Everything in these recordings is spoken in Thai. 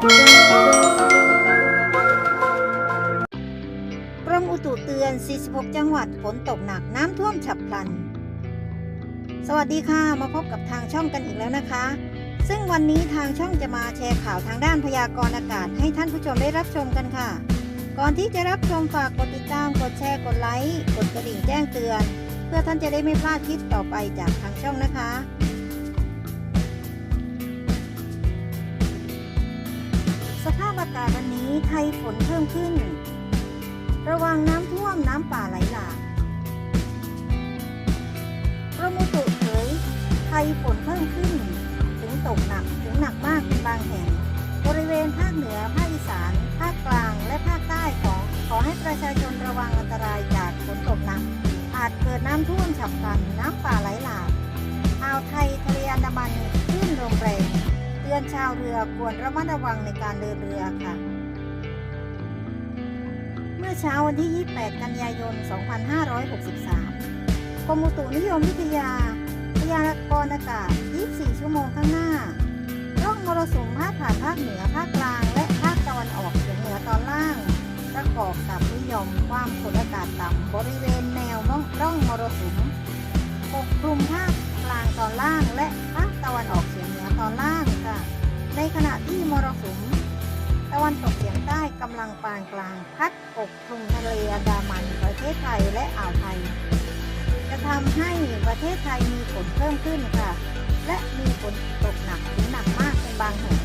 กรมอุตุเตือน 46 จังหวัดฝนตกหนักน้ำท่วมฉับพลัน สวัสดีค่ะ มาพบกับทางช่องกันอีกแล้วนะคะ ซึ่งวันนี้ทางช่องจะมาแชร์ข่าวทางด้านพยากรณ์อากาศให้ท่านผู้ชมได้รับชมกันค่ะ ก่อนที่จะรับชมฝากกดติดตาม กดแชร์ กดไลค์ กดกระดิ่งแจ้งเตือน เพื่อท่านจะได้ไม่พลาดคลิปต่อไปจากทางช่องนะคะากาศวันนี้ไทยฝนเพิ่มขึ้น ระวังน้ำท่วมน้ำป่าไหลหลากกรมอุตุเผยไทยฝนเพิ่มขึ้น ถึงตกหนักถึงหนักมากเป็นบางแห่ง บริเวณภาคเหนือ ภาคอีสาน ภาคกลาง และภาคใต้ของขอให้ประชาชนระวังอันตรายจากฝนตกหนัก อาจเกิดน้ำท่วมฉับพลัน น้ำป่าไหลหลาก อ่าวไทยทะเลอันดามันคลื่นลมแรง เตือนชาวเรือควรระมัดระวังในการเดินเรือค่ะ เมื่อเช้าวันที่ 28 กันยายน 2563 กรมอุตุนิยมวิทยา พยากรณ์อากาศ 24 ชั่วโมงข้างหน้า ร่องมรสุมพาดผ่านภาคเหนือ ภาคกลาง และภาคตะวันออกเฉียงเหนือตอนล่าง ประกอบกับนิยมความกดอากาศต่ำบริเวณแนวร่องมรสุมปกคลุมภาคกลางตอนล่างและภาคตะวันออกเฉียงเหนือตอนล่าง ในขณะที่มรสุมตะวันตกเฉียงใต้กำลังปานกลางพัดปกคลุมทะเลอันดามันประเทศไทยและอ่าวไทย จะทำให้ประเทศไทยมีฝนเพิ่มขึ้นค่ะ และมีฝนตกหนักถึงหนักมากเป็นบางแห่ง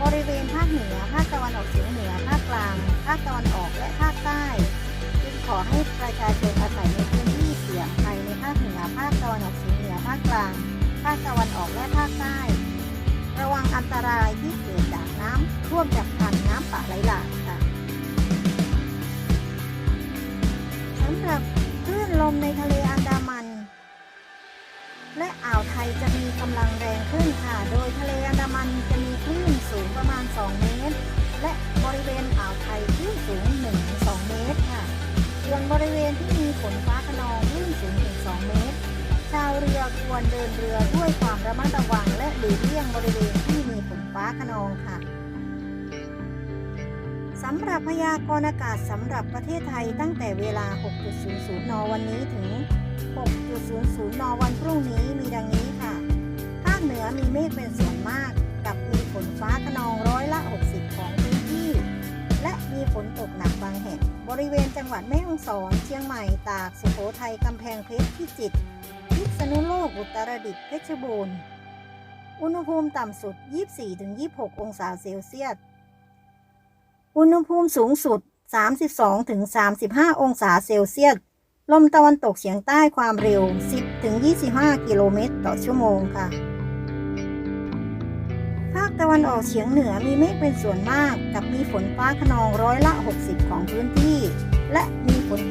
บริเวณภาคเหนือภาคตะวันออกเฉียงเหนือภาคกลางภาคตะวันออกและภาคใต้จึงขอให้ประชาชนอาศัยในพื้นที่เสี่ยงภัยในภาคเหนือภาคตะวันออกเฉียงเหนือภาคกลาง ภาคตะวันออกและภาคใต้ ระวังอันตรายที่เกิดจากน้ำท่วมจากพันน้ำป่าไหลหลากค่ะสำหรับคลื่นลมในทะเลอันดามัน และอ่าวไทยจะมีกำลังแรงขึ้นค่ะ โดยทะเลอันดามันจะมีคลื่นสูงประมาณ 2 เมตร ควรเดินเรือด้วยความระมัดระวังและหลีกเลี่ยงบริเวณที่มีฝนฟ้าขนองค่ะสำหรับพยากรณ์อากาศสำหรับประเทศไทยตั้งแต่เวลา 6.00 น วันนี้ถึง 6.00 น วันพรุ่งนี้มีดังนี้ค่ะ ภาคเหนือมีเมฆเป็นส่วนมาก กับมีฝนฟ้าขนองร้อยละ 60 ของพื้นที่ และมีฝนตกหนักบางแห่ง บริเวณจังหวัดแม่ฮ่องสอน เชียงใหม่ ตาก สุโขทัย กำแพงเพชร พิจิตร ษณุโลกอุตรดิตถ์เพชรบูรณ์ อุณหภูมิต่ำสุด 24-26 องศาเซลเซียส อุณหภูมิสูงสุด 32-35 องศาเซลเซียส ลมตะวันตกเฉียงใต้ความเร็ว 10-25 กิโลเมตรต่อชั่วโมงค่ะ ภาคตะวันออกเฉียงเหนือมีเมฆเป็นส่วนมาก กับมีฝนฟ้าขนองร้อยละ 60 ของพื้นที่ และ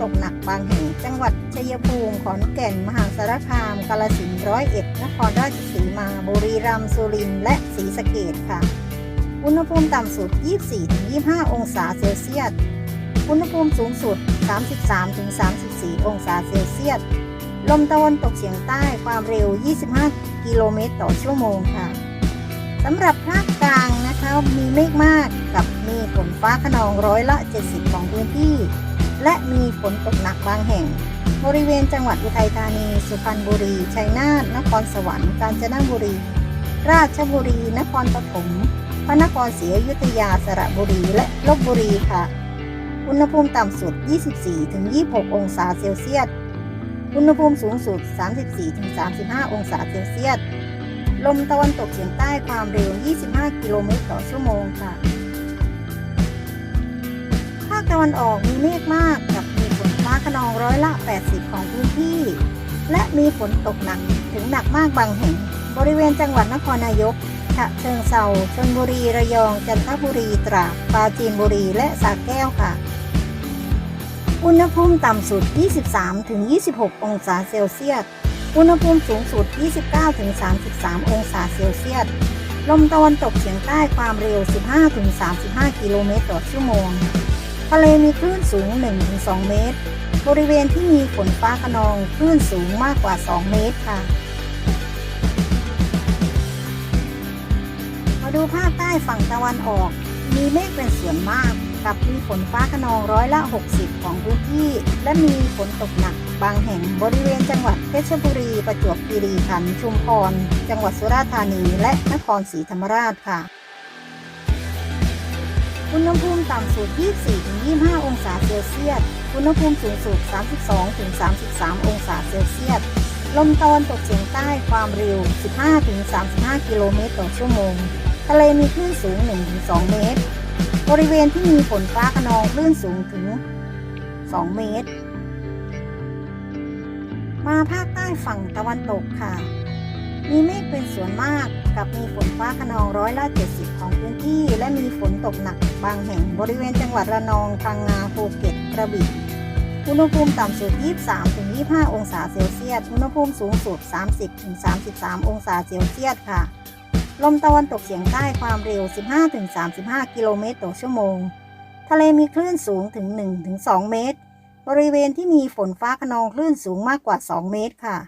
ตกหนักบางแห่ง จังหวัดชัยภูมิ ขอนแก่น มหาสารคาม กาฬสินธุ์ร้อยเอ็ด นครราชสีมา บุรีรัมย์ สุรินทร์และศรีสะเกษค่ะ อุณหภูมิต่ำสุด 24-25 องศาเซลเซียส อุณหภูมิสูงสุด 33-34 องศาเซลเซียส ลมตะวันตกเฉียงใต้ความเร็ว 25 กิโลเมตรต่อชั่วโมงค่ะสำหรับภาคกลางนะคะมีเมฆมากกับมีฝนฟ้าขนองร้อยละ 70 ของพื้นที่ และมีฝนตกหนักบางแห่ง บริเวณจังหวัดอุทัยธานี สุพรรณบุรี ชัยนาท นครสวรรค์ กาญจนบุรี ราชบุรี นครปฐม พระนครศรีอยุธยา สระบุรี และลบบุรีค่ะ อุณหภูมิต่ำสุด 24-26 องศาเซลเซียส อุณหภูมิสูงสุด 34-35 องศาเซลเซียส ลมตะวันตกเฉียงใต้ความเร็ว 25 กิโลเมตรต่อชั่วโมงค่ะ คตะวันออกมีเมฆมากกับมีฝนฟ้าขนองร้อยละ 80 ของพื้นที่ และมีฝนตกหนักถึงหนักมากบางแห่ง บริเวณจังหวัดนครนายก ฉะเชิงเซาชลบุรี ระยอง จันทบุรี ตราด ปราจีนบุรี และสระแก้วค่ะ อุณหภูมิต่ำสุด 23-26 องศาเซลเซียส อุณหภูมิสูงสุด 29-33 องศาเซลเซียสลมตะวันตกเฉียงใต้ความเร็ว 15-35 กิโลเมตรต่อชั่วโมง ทะเลมีคลื่นสูง 1-2 เมตร บริเวณที่มีฝนฟ้าขนองคลื่นสูงมากกว่า 2 เมตรค่ะ มาดูภาคใต้ฝั่งตะวันออก มีเมฆเป็นส่วนมากกับมีฝนฟ้าขนองร้อยละ 60 ของพื้นที่ และมีฝนตกหนัก บางแห่งบริเวณจังหวัดเพชรบุรี ประจวบคีรีขันธ์ชุมพร จังหวัดสุราษฎร์ธานี และนครศรีธรรมราชค่ะ อุณหภูมิต่ำสุด 24-25 องศาเซลเซียส อุณหภูมิสูงสุด 32-33 องศาเซลเซียส ลมตะวันตกเฉียงใต้ความเร็ว 15-35 กิโลเมตรต่อชั่วโมง ทะเลมีคลื่นสูง 1-2 เมตร บริเวณที่มีฝนฟ้าขนองคลื่นสูงถึง 2 เมตร มาภาคใต้ฝั่งตะวันตกค่ะ มีเมฆเป็นส่วนมาก กับมีฝนฟ้าขนองร้อยละ70 ของพื้นที่ และมีฝนตกหนักบางแห่งบริเวณจังหวัดระนองพังงาภูเก็ตกระบี่อุณหภูมิต่ำสุด 23-25 องศาเซลเซียส อุณหภูมิสูงสุด 30-33 องศาเซลเซียสค่ะ ลมตะวันตกเฉียงใต้ความเร็ว 15-35 กิโลเมตรต่อชั่วโมง ทะเลมีคลื่นสูงถึง 1-2 เมตร บริเวณที่มีฝนฟ้าขนองคลื่นสูงมากกว่า 2 เมตรค่ะ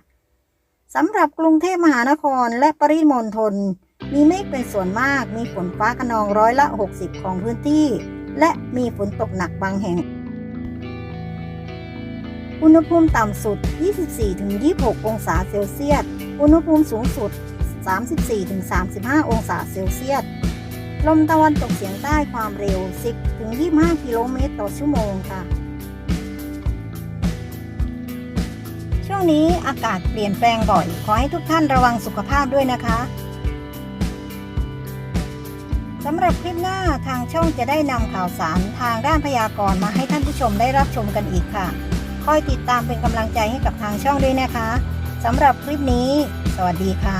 สำหรับกรุงเทพมหานครและปริมณฑลมีเมฆเป็นส่วนมาก มีฝนฟ้าขนองร้อยละ 60 ของพื้นที่ และมีฝนตกหนักบางแห่ง อุณหภูมิต่ำสุด 24-26 องศาเซลเซียส อุณหภูมิสูงสุด 34-35 องศาเซลเซียส ลมตะวันตกเฉียงใต้ความเร็ว 10-25 กิโลเมตรต่อชั่วโมงค่ะ วงนี้อากาศเปลี่ยนแปลงบ่อย ขอให้ทุกท่านระวังสุขภาพด้วยนะคะสำหรับคลิปหน้าทางช่องจะได้นำข่าวสารทางด้านพยากรณ์มาให้ท่านผู้ชมได้รับชมกันอีกค่ะ คอยติดตามเป็นกำลังใจให้กับทางช่องด้วยนะคะสำหรับคลิปนี้ สวัสดีค่ะ